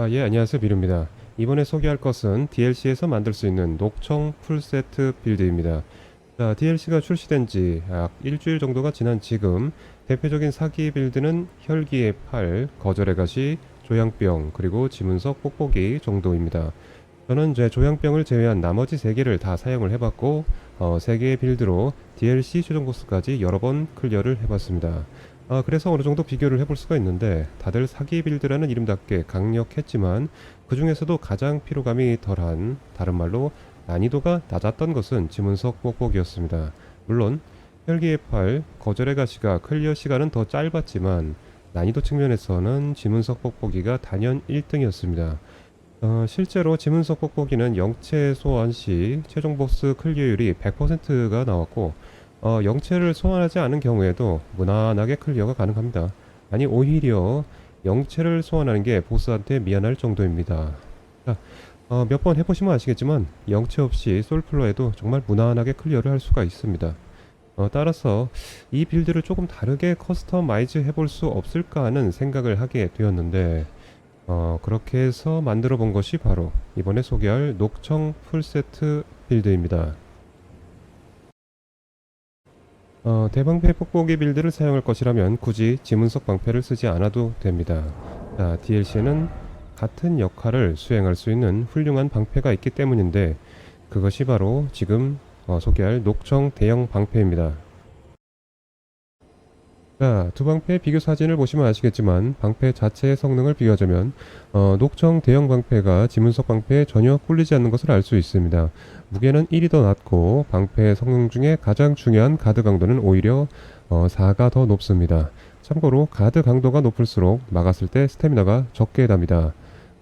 아, 예, 안녕하세요. 비루입니다. 이번에 소개할 것은 DLC에서 만들 수 있는 녹청 풀세트 빌드입니다. 자, DLC가 출시된 지 약 일주일 정도가 지난 지금 대표적인 사기 빌드는 혈기의 팔, 거절의 가시, 조양병, 그리고 지문석 뽁뽁이 정도입니다. 저는 제 조양병을 제외한 나머지 세 개를 다 사용을 해봤고 어, 세 개의 빌드로 DLC 최종 보스까지 여러 번 클리어를 해봤습니다. 아, 그래서 어느 정도 비교를 해볼 수가 있는데 다들 사기 빌드라는 이름답게 강력했지만 그 중에서도 가장 피로감이 덜한 다른 말로 난이도가 낮았던 것은 지문석 뽁뽁이었습니다. 물론 혈기의 팔, 거절의 가시가 클리어 시간은 더 짧았지만 난이도 측면에서는 지문석 뽁뽁이가 단연 1등이었습니다. 어, 실제로 지문석 뽁뽁이는 영체 소환 시 최종 보스 클리어율이 100%가 나왔고 어, 영체를 소환하지 않은 경우에도 무난하게 클리어가 가능합니다. 아니 오히려 영체를 소환하는 게 보스한테 미안할 정도입니다. 자, 어, 몇 번 해보시면 아시겠지만 영체 없이 솔플러에도 정말 무난하게 클리어를 할 수가 있습니다. 어, 따라서 이 빌드를 조금 다르게 커스터마이즈 해볼 수 없을까 하는 생각을 하게 되었는데 어, 그렇게 해서 만들어 본 것이 바로 이번에 소개할 녹청 풀세트 빌드입니다. 어, 대방패 뽁뽁이 빌드를 사용할 것이라면 굳이 지문석 방패를 쓰지 않아도 됩니다. 자, DLC에는 같은 역할을 수행할 수 있는 훌륭한 방패가 있기 때문인데 그것이 바로 지금 어, 소개할 녹청 대형 방패입니다. 자, 두 방패의 비교 사진을 보시면 아시겠지만 방패 자체의 성능을 비교하자면 어, 녹청 대형 방패가 지문석 방패에 전혀 꿀리지 않는 것을 알 수 있습니다. 무게는 1이 더 낮고 방패 성능 중에 가장 중요한 가드 강도는 오히려 어, 4가 더 높습니다. 참고로 가드 강도가 높을수록 막았을 때 스태미나가 적게 답니다.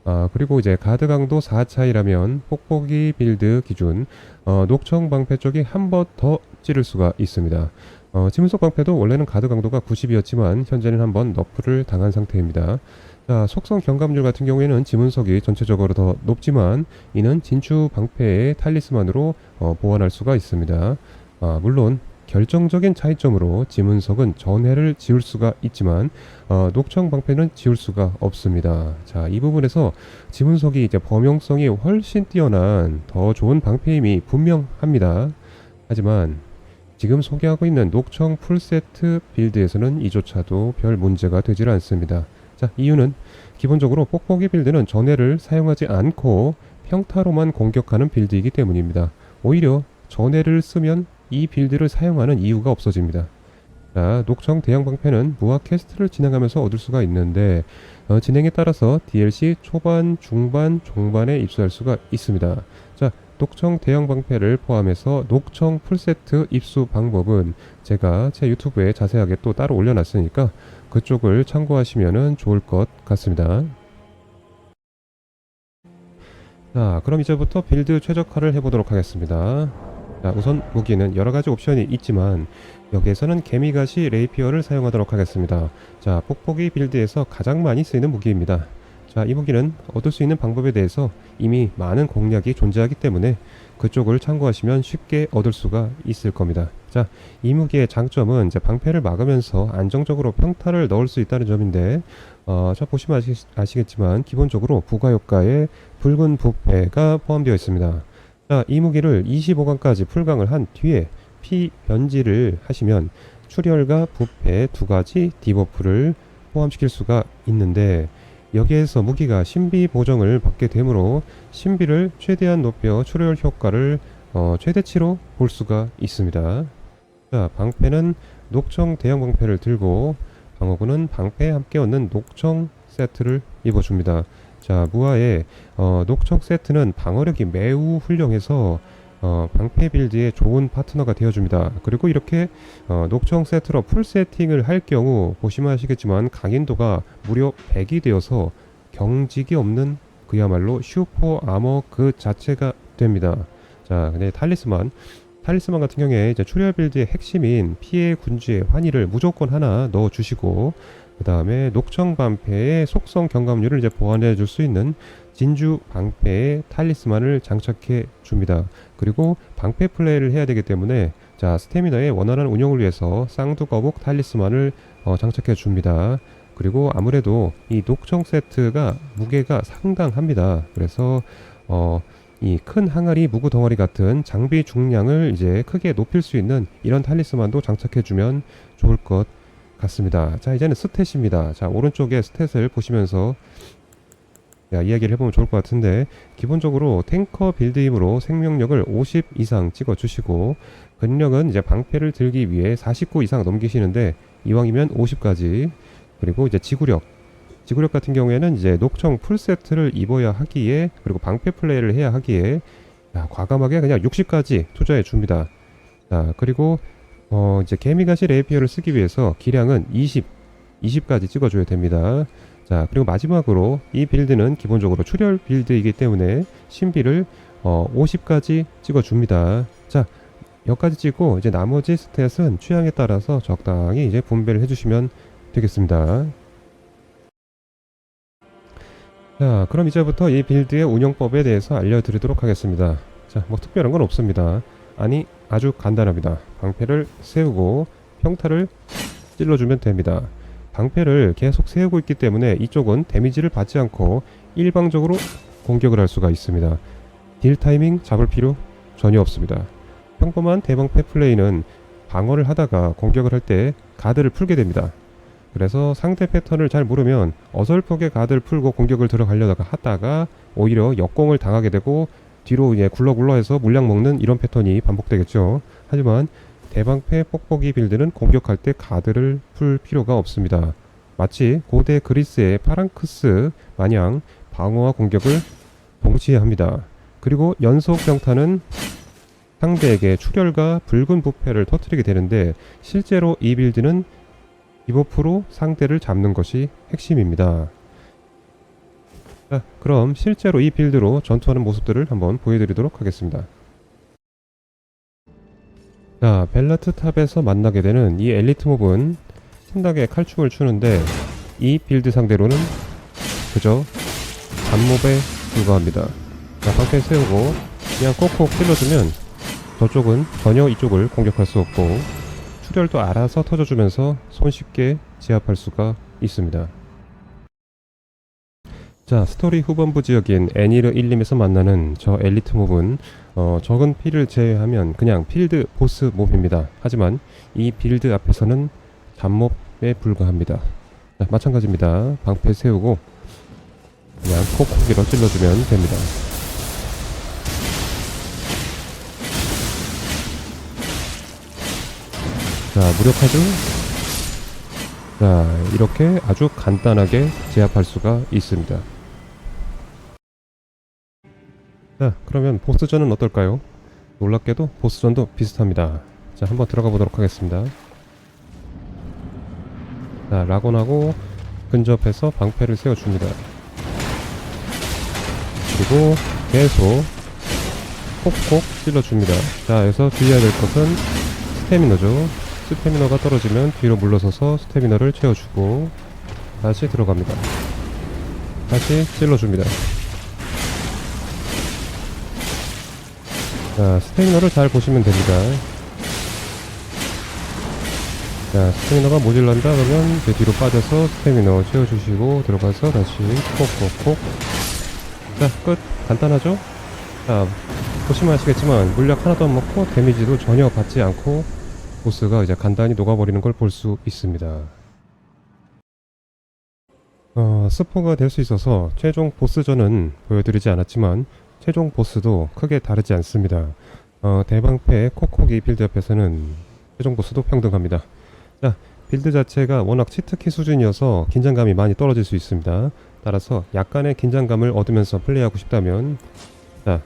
아, 그리고 이제 가드 강도 4 차이라면 뽁뽁이 빌드 기준 어, 녹청 방패 쪽이 한 번 더 찌를 수가 있습니다. 어, 지문석 방패도 원래는 가드 강도가 90이었지만 현재는 한번 너프를 당한 상태입니다. 자, 속성 경감률 같은 경우에는 지문석이 전체적으로 더 높지만 이는 진추 방패의 탈리스만으로 어, 보완할 수가 있습니다. 아, 물론 결정적인 차이점으로 지문석은 전해를 지울 수가 있지만 어, 녹청 방패는 지울 수가 없습니다. 자, 이 부분에서 지문석이 이제 범용성이 훨씬 뛰어난 더 좋은 방패임이 분명합니다. 하지만 지금 소개하고 있는 녹청 풀세트 빌드에서는 이조차도 별 문제가 되질 않습니다. 자, 이유는 기본적으로 뽁뽁이 빌드는 전해를 사용하지 않고 평타로만 공격하는 빌드이기 때문입니다. 오히려 전해를 쓰면 이 빌드를 사용하는 이유가 없어집니다. 자, 녹청 대형 방패는 무화 퀘스트를 진행하면서 얻을 수가 있는데 어, 진행에 따라서 DLC 초반, 중반, 종반에 입수할 수가 있습니다. 자, 녹청 대형 방패를 포함해서 녹청 풀세트 입수 방법은 제가 제 유튜브에 자세하게 또 따로 올려놨으니까 그쪽을 참고하시면 좋을 것 같습니다. 자, 그럼 이제부터 빌드 최적화를 해보도록 하겠습니다. 자, 우선 무기는 여러 가지 옵션이 있지만 여기에서는 개미가시 레이피어를 사용하도록 하겠습니다. 자, 뽁뽁이 빌드에서 가장 많이 쓰이는 무기입니다. 자, 이 무기는 얻을 수 있는 방법에 대해서 이미 많은 공략이 존재하기 때문에 그쪽을 참고하시면 쉽게 얻을 수가 있을 겁니다. 자, 이 무기의 장점은 이제 방패를 막으면서 안정적으로 평타를 넣을 수 있다는 점인데, 어, 자 보시면 아시, 겠지만 기본적으로 부가효과에 붉은 부패가 포함되어 있습니다. 자, 이 무기를 25강까지 풀강을 한 뒤에 피 변지를 하시면 출혈과 부패 두 가지 디버프를 포함시킬 수가 있는데 여기에서 무기가 신비 보정을 받게 되므로 신비를 최대한 높여 출혈 효과를 어, 최대치로 볼 수가 있습니다. 자, 방패는 녹청 대형 방패를 들고 방어구는 방패에 함께 얻는 녹청 세트를 입어줍니다. 자, 무아의 어, 녹청 세트는 방어력이 매우 훌륭해서 어, 방패 빌드에 좋은 파트너가 되어줍니다. 그리고 이렇게 어, 녹청 세트로 풀 세팅을 할 경우 보시면 아시겠지만 강인도가 무려 100이 되어서 경직이 없는 그야말로 슈퍼 아머 그 자체가 됩니다. 자, 근데 탈리스만 탈리스만 같은 경우에 이제 출혈 빌드의 핵심인 피해 군주의 환희를 무조건 하나 넣어 주시고 그 다음에 녹청 방패의 속성 경감률을 이제 보완해 줄 수 있는 진주 방패의 탈리스만을 장착해 줍니다. 그리고 방패 플레이를 해야 되기 때문에 자 스태미나의 원활한 운영을 위해서 쌍두거북 탈리스만을 어, 장착해 줍니다. 그리고 아무래도 이 녹청 세트가 무게가 상당합니다. 그래서 어, 이 큰 항아리 무구 덩어리 같은 장비 중량을 이제 크게 높일 수 있는 이런 탈리스만도 장착해 주면 좋을 것 같습니다. 자 이제는 스탯입니다. 자 오른쪽에 스탯을 보시면서 야, 이야기를 해보면 좋을 것 같은데 기본적으로 탱커 빌드이므로 생명력을 50 이상 찍어주시고 근력은 이제 방패를 들기 위해 49 이상 넘기시는데 이왕이면 50까지 그리고 이제 지구력 지구력 같은 경우에는 이제 녹청 풀세트를 입어야 하기에 그리고 방패 플레이를 해야 하기에 야, 과감하게 그냥 60까지 투자해 줍니다. 자 그리고 어 이제 개미가시 레이피어를 쓰기 위해서 기량은 20 20까지 찍어줘야 됩니다. 자 그리고 마지막으로 이 빌드는 기본적으로 출혈 빌드이기 때문에 신비를 어 50까지 찍어줍니다. 자 여기까지 찍고 이제 나머지 스탯은 취향에 따라서 적당히 이제 분배를 해주시면 되겠습니다. 자, 그럼 이제부터 이 빌드의 운영법에 대해서 알려드리도록 하겠습니다. 자, 뭐 특별한 건 없습니다. 아니, 아주 간단합니다. 방패를 세우고 평타를 찔러주면 됩니다. 방패를 계속 세우고 있기 때문에 이쪽은 데미지를 받지 않고 일방적으로 공격을 할 수가 있습니다. 딜 타이밍 잡을 필요 전혀 없습니다. 평범한 대방패 플레이는 방어를 하다가 공격을 할 때 가드를 풀게 됩니다. 그래서 상대 패턴을 잘 모르면 어설프게 가드를 풀고 공격을 들어가려다가 하다가 오히려 역공을 당하게 되고 뒤로 이제 굴러굴러해서 물량 먹는 이런 패턴이 반복되겠죠. 하지만 대방패 뽁뽁이 빌드는 공격할 때 가드를 풀 필요가 없습니다. 마치 고대 그리스의 파랑크스 마냥 방어와 공격을 동시에 합니다. 그리고 연속 병타는 상대에게 출혈과 붉은 부패를 터뜨리게 되는데 실제로 이 빌드는 디버프로 상대를 잡는 것이 핵심입니다. 자, 그럼 실제로 이 빌드로 전투하는 모습들을 한번 보여드리도록 하겠습니다. 자, 벨라트 탑에서 만나게 되는 이 엘리트 몹은 신나게 칼춤을 추는데 이 빌드 상대로는 그저 잡몹에 불과합니다. 자, 방패 세우고 그냥 꼭꼭 찔러주면 저쪽은 전혀 이쪽을 공격할 수 없고 출혈도 알아서 터져주면서 손쉽게 제압할 수가 있습니다. 자, 스토리 후반부 지역인 애니르 1림에서 만나는 저 엘리트 몹은 어, 적은 피를 제외하면 그냥 필드 보스 몹입니다. 하지만 이 빌드 앞에서는 잡몹에 불과합니다. 자, 마찬가지입니다. 방패 세우고 그냥 콕콕이로 찔러주면 됩니다. 자, 무력화죠? 자, 이렇게 아주 간단하게 제압할 수가 있습니다. 자, 그러면 보스전은 어떨까요? 놀랍게도 보스전도 비슷합니다. 자, 한번 들어가 보도록 하겠습니다. 자, 라곤하고 근접해서 방패를 세워줍니다. 그리고 계속 콕콕 찔러줍니다. 자, 여기서 주의해야 될 것은 스태미너죠. 스태미너가 떨어지면 뒤로 물러서서 스태미너를 채워주고 다시 들어갑니다. 다시 찔러줍니다. 자, 스태미너를 잘 보시면 됩니다. 자, 스태미너가 모질란다 그러면 뒤로 빠져서 스태미너 채워주시고 들어가서 다시 콕콕콕 자, 끝. 간단하죠? 자, 보시면 아시겠지만 물약 하나도 안 먹고 데미지도 전혀 받지 않고 보스가 이제 간단히 녹아버리는 걸 볼 수 있습니다. 어, 스포가 될 수 있어서 최종 보스전은 보여드리지 않았지만 최종 보스도 크게 다르지 않습니다. 어, 대방패 코코기 빌드 앞에서는 최종 보스도 평등합니다. 자, 빌드 자체가 워낙 치트키 수준이어서 긴장감이 많이 떨어질 수 있습니다. 따라서 약간의 긴장감을 얻으면서 플레이하고 싶다면 자,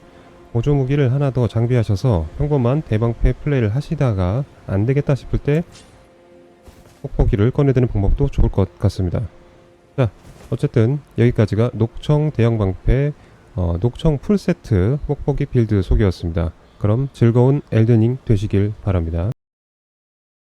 보조 무기를 하나 더 장비하셔서 평범한 대방패 플레이를 하시다가 안 되겠다 싶을 때 폭포기를 꺼내드는 방법도 좋을 것 같습니다. 자, 어쨌든 여기까지가 녹청 대형 방패 어, 녹청 풀세트 폭포기 빌드 소개였습니다. 그럼 즐거운 엘드닝 되시길 바랍니다.